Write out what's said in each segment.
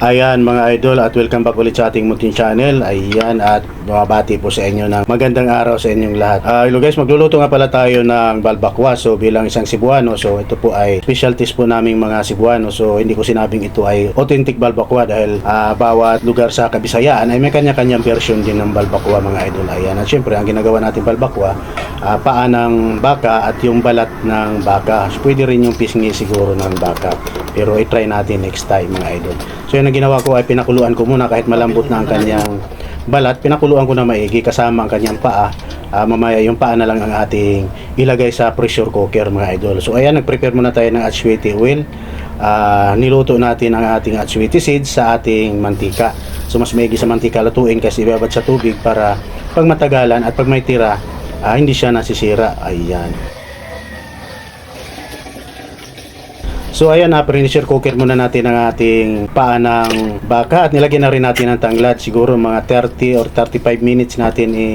Ayan mga idol at welcome back ulit sa ating munting channel. Ayan at bumabati po sa inyo ng magandang araw sa inyong lahat. Ah, hello guys, magluluto nga pala tayo ng balbakwa. So bilang isang Cebuano, so ito po ay specialties po naming mga Cebuano. So hindi ko sinabing ito ay authentic balbakwa dahil ah, bawat lugar sa Kabisayaan ay may kanya-kanyang version din ng balbakwa mga idol. Ayan at syempre ang ginagawa natin balbakwa, ah, paa ng baka at yung balat ng baka. So, pwede rin yung pisngi siguro ng baka. Pero i-try natin next time mga idol. So yun ang ginawa ko ay pinakuluan ko muna kahit malambot na ang kanyang balat. Pinakuluan ko na maigi kasama ang kanyang paa. Ah, mamaya yung paa na lang ang ating ilagay sa pressure cooker mga idol. So ayan, nag-prepare muna tayo ng atsuete oil. Ah, niluto natin ang ating atsuete seeds sa ating mantika. So mas maigi sa mantika lutuin kasi ibabad sa tubig para pag matagalan at pag may tira, ah, hindi siya nasisira. Ayan. So ayan na, pressure cooker muna natin ang ating paa ng baka at nilagyan na rin natin ng tanglad. Siguro mga 30 or 35 minutes natin i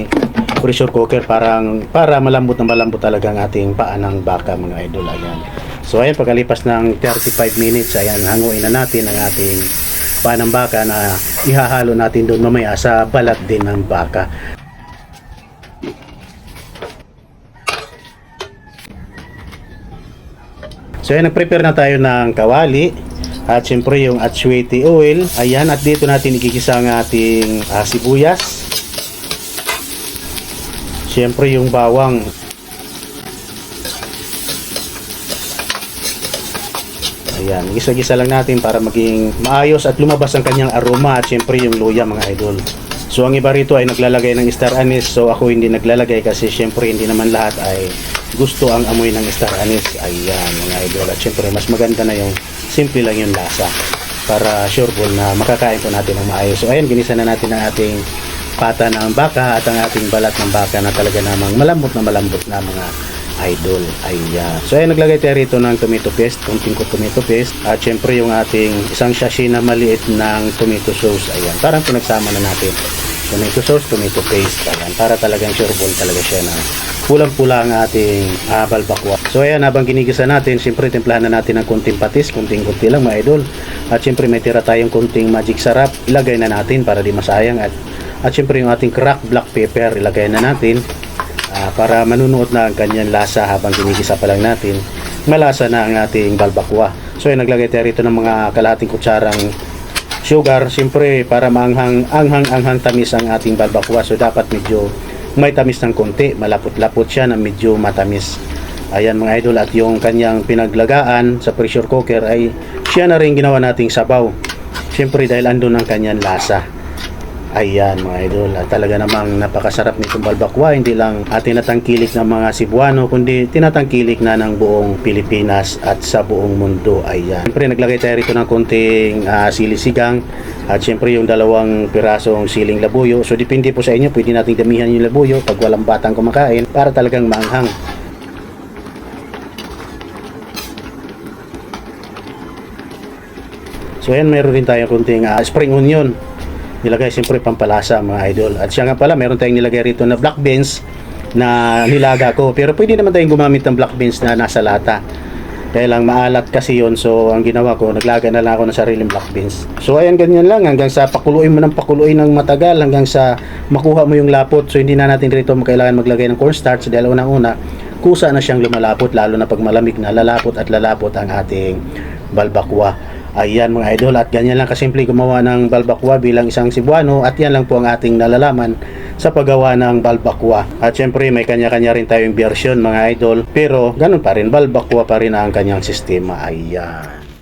pressure cooker parang para malambot na malambot talaga ang ating paa ng baka mga idol. Ayan. So ayan, pagkalipas ng 35 minutes, ayan, hanguin na natin ang ating paa ng baka na ihahalo natin doon mamaya sa balat din ng baka. So ayan, nag-prepare na tayo ng kawali at syempre yung atsuete oil. Ayan, at dito natin igigisa ang ating ah, sibuyas. Syempre yung bawang. Ayan, gisa-gisa lang natin para maging maayos at lumabas ang kanyang aroma at syempre yung luya mga idol. So ang iba rito ay naglalagay ng star anise so ako hindi naglalagay kasi syempre hindi naman lahat ay gusto ang amoy ng star anise. Ayan mga idol at syempre mas maganda na yung simple lang yung lasa para sure ball na makakain po natin ng maayos. So ayan ginisa na natin ang ating pata ng baka at ang ating balat ng baka na talaga namang malambot na malambot na mga idol. Ayan. So ayan naglagay tayo rito ng tomato paste, kunting ko tomato paste at syempre yung ating isang sachet na maliit ng tomato sauce. Ayan. Parang pinagsama na natin. Tomato sauce, tomato paste. Ayan. Para talagang sure ball talaga siya na pulang-pula ang ating ah, balbakwa. So ayan, habang ginigisa natin, syempre timplahan na natin ng kunting patis, kunting-kunti lang mga idol. At syempre may tira tayong kunting magic sarap, ilagay na natin para di masayang. At at syempre yung ating cracked black pepper, ilagay na natin Ah, para manunuot na ang kanyang lasa habang ginigisa pa lang natin. Malasa na ang ating balbakwa so yun naglagay tayo rito ng mga kalahating kutsarang sugar. Siyempre para maanghang anghang anghang tamis ang ating balbakwa so dapat medyo may tamis ng konti malapot-lapot siya na medyo matamis. Ayan mga idol at yung kanyang pinaglagaan sa pressure cooker ay siya na rin ginawa nating sabaw. Siyempre dahil andun ang kanyang lasa Ayan mga idol, talaga namang napakasarap nitong balbakwa, hindi lang uh, tinatangkilik ng mga Cebuano, kundi tinatangkilik na ng buong Pilipinas at sa buong mundo. Ayan. Siyempre naglagay tayo rito ng konting uh, sili sigang at siyempre yung dalawang pirasong siling labuyo. So depende po sa inyo, pwede nating damihan yung labuyo pag walang batang kumakain para talagang maanghang. So ayan, meron rin tayo konting uh, spring onion nilagay siyempre pampalasa mga idol. At siya nga pala, meron tayong nilagay rito na black beans na nilaga ko. Pero pwede naman tayong gumamit ng black beans na nasa lata. Kaya lang maalat kasi yon So ang ginawa ko, naglaga na lang ako ng sariling black beans. So ayan ganyan lang hanggang sa pakuluin mo ng pakuluin ng matagal hanggang sa makuha mo yung lapot. So hindi na natin rito kailangan maglagay ng cornstarch dahil unang-una kusa na siyang lumalapot lalo na pag malamig na lalapot at lalapot ang ating balbakwa. Ayan mga idol at ganyan lang kasimple gumawa ng balbakwa bilang isang Cebuano at yan lang po ang ating nalalaman sa paggawa ng balbakwa. At syempre may kanya-kanya rin tayong version mga idol pero ganun pa rin balbakwa pa rin ang kanyang sistema. Ayan.